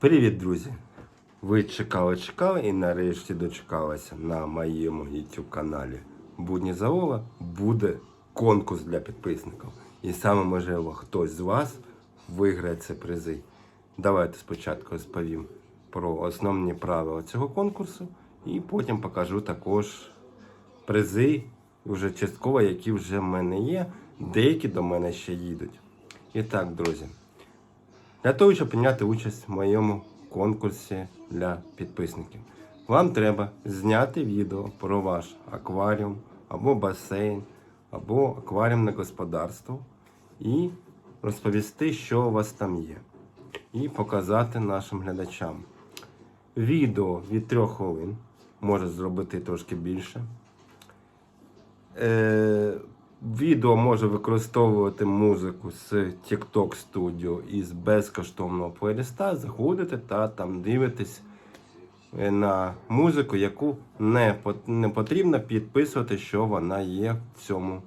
Привіт, друзі! Ви чекали, чекали і нарешті дочекалися на моєму YouTube каналі Будні Заола буде конкурс для підписників. І саме можливо хтось з вас виграє ці призи. Давайте спочатку розповім про основні правила цього конкурсу і потім покажу також призи, вже частково, які вже в мене є. Деякі до мене ще їдуть. І так, друзі. Для того, щоб прийняти участь в моєму конкурсі для підписників, вам треба зняти відео про ваш акваріум або басейн, або акваріумне господарство і розповісти, що у вас там є, і показати нашим глядачам. Відео від 3 хвилин може зробити трошки більше. Е, відео може використовувати музику з TikTok Studio із безкоштовного плейлиста. Заходите та там дивитесь е, на музику, яку не, потрібно підписувати, що вона є в цьому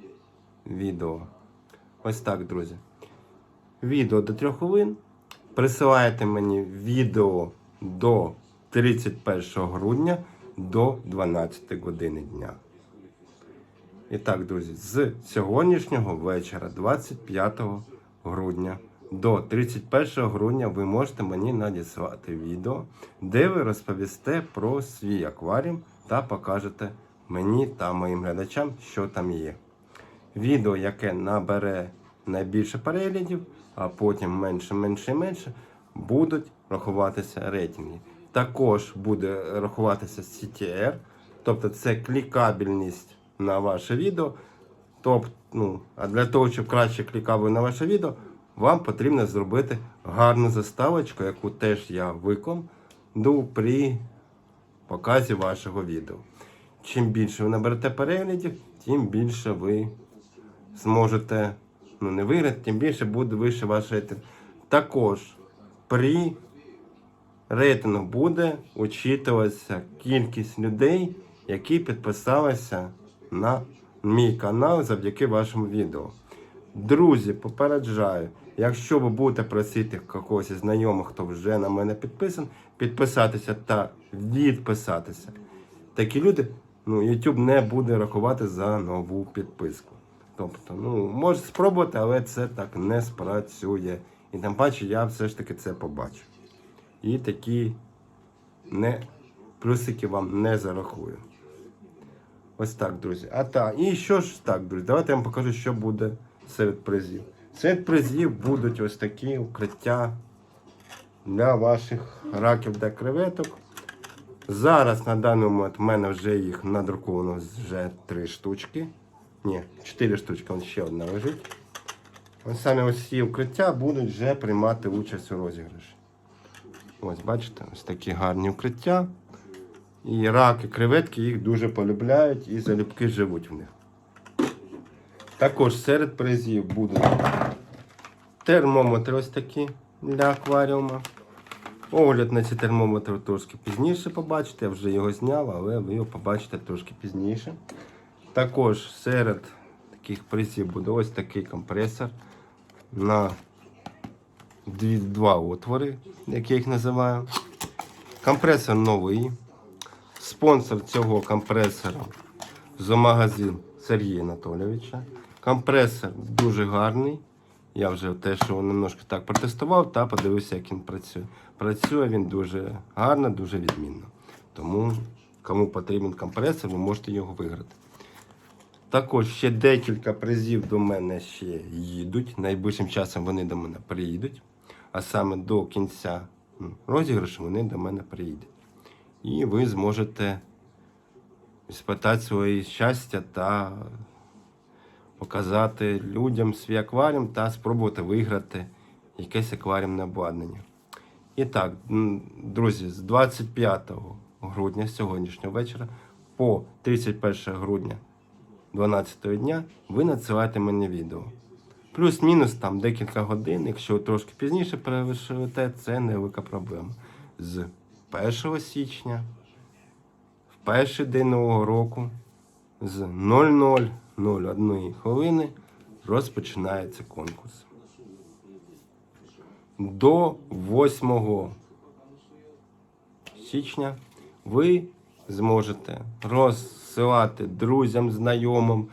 відео. Ось так, друзі. Відео до 3 хвилин. Присилаєте мені відео до 31 грудня до 12 години дня. І так, друзі, з сьогоднішнього вечора, 25 грудня до 31 грудня, ви можете мені надіслати відео, де ви розповісте про свій акваріум та покажете мені та моїм глядачам, що там є. Відео, яке набере найбільше переглядів, а потім менше, менше і менше, будуть рахуватися рейтинги. Також буде рахуватися CTR, тобто це клікабельність на ваше відео. Тобто, ну, а для того, щоб краще клікали на ваше відео, вам потрібно зробити гарну заставочку, яку теж я викладу при показі вашого відео. Чим більше ви наберете переглядів, тим більше ви зможете ну, не виграти, тим більше буде вище ваш рейтинг. Також при рейтингу буде учитуватися кількість людей, які підписалися на мій канал завдяки вашому відео. Друзі, попереджаю, якщо ви будете просити когось із знайомих, хто вже на мене підписан, підписатися та відписатися. Такі люди, ну, YouTube не буде рахувати за нову підписку. Тобто, ну, можете спробувати, але це так не спрацює. І тим паче я все ж таки це побачу. І такі не, плюсики вам не зарахую. Ось так, друзі. А так, і що ж так, друзі, давайте я вам покажу, що буде серед призів. Серед призів будуть ось такі укриття для ваших раків та креветок. Зараз на даний момент в мене вже їх надруковано вже три штучки. Ні, чотири штучки, вон ще одна лежить. Саме ось ці укриття будуть вже приймати участь у розіграші. Ось, бачите, ось такі гарні укриття. І раки, креветки їх дуже полюбляють і залюбки живуть в них. Також серед призів будуть термометри ось такі для акваріума. Огляд на ці термометри трошки пізніше побачите. Я вже його зняв, але ви його побачите трошки пізніше. Також серед таких призів буде ось такий компресор на два отвори, як я їх називаю. Компресор новий. Спонсор цього компресора зоомагазин Сергія Анатолійовича. Компресор дуже гарний. Я вже теж його немножко так протестував та подивився, як він працює. Працює він дуже гарно, дуже відмінно. Тому, кому потрібен компресор, ви можете його виграти. Також ще декілька призів до мене ще їдуть. Найближчим часом вони до мене приїдуть. А саме до кінця розіграшу вони до мене приїдуть. І ви зможете спитати своє щастя та показати людям свій акваріум та спробувати виграти якесь акваріумне обладнання. І так, друзі, з 25 грудня сьогоднішнього вечора по 31 грудня 12 дня ви надсилаєте мені відео. Плюс-мінус там декілька годин, якщо трошки пізніше перевишите, це невелика проблема. З 1 січня, в перший день нового року, з 00.01 хвилини розпочинається конкурс. До 8 січня ви зможете розсилати друзям, знайомим,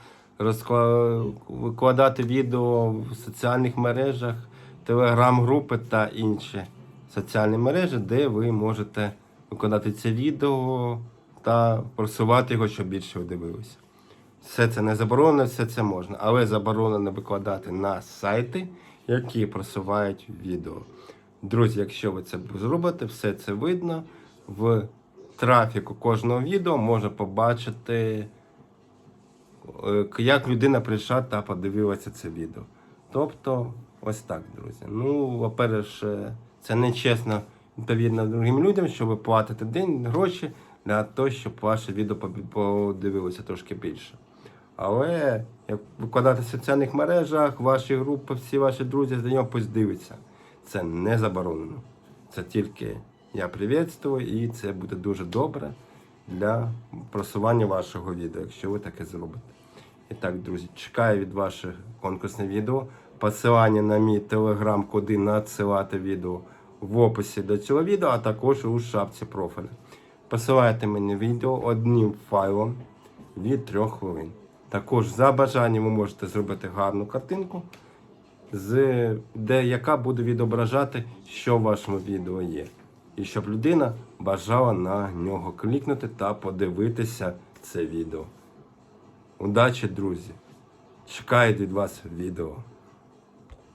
викладати відео в соціальних мережах, телеграм-групи та інші соціальні мережі, де ви можете викладати це відео та просувати його, щоб більше дивилися. Все це не заборонено, все це можна, але заборонено викладати на сайти, які просувають відео. Друзі, якщо ви це зробите, все це видно. В трафіку кожного відео можна побачити, е, як людина прийшла та подивилася це відео. Тобто, ось так, друзі. Ну, по-перше, це не чесно відповідно другим людям, що ви платите день гроші для того, щоб ваше відео подивилося трошки більше. Але як викладати в соціальних мережах, ваші групи, всі ваші друзі, знайомі дивляться. Це не заборонено. Це тільки я привітствую, і це буде дуже добре для просування вашого відео, якщо ви таке зробите. І так, друзі, чекаю від ваших конкурсних відео. Посилання на мій телеграм, куди надсилати відео в описі до цього відео, а також у шапці профіля. Посилайте мені відео одним файлом від 3 хвилин. Також за бажанням ви можете зробити гарну картинку, де, яка буде відображати, що в вашому відео є. І щоб людина бажала на нього клікнути та подивитися це відео. Удачі, друзі! Чекаю від вас відео.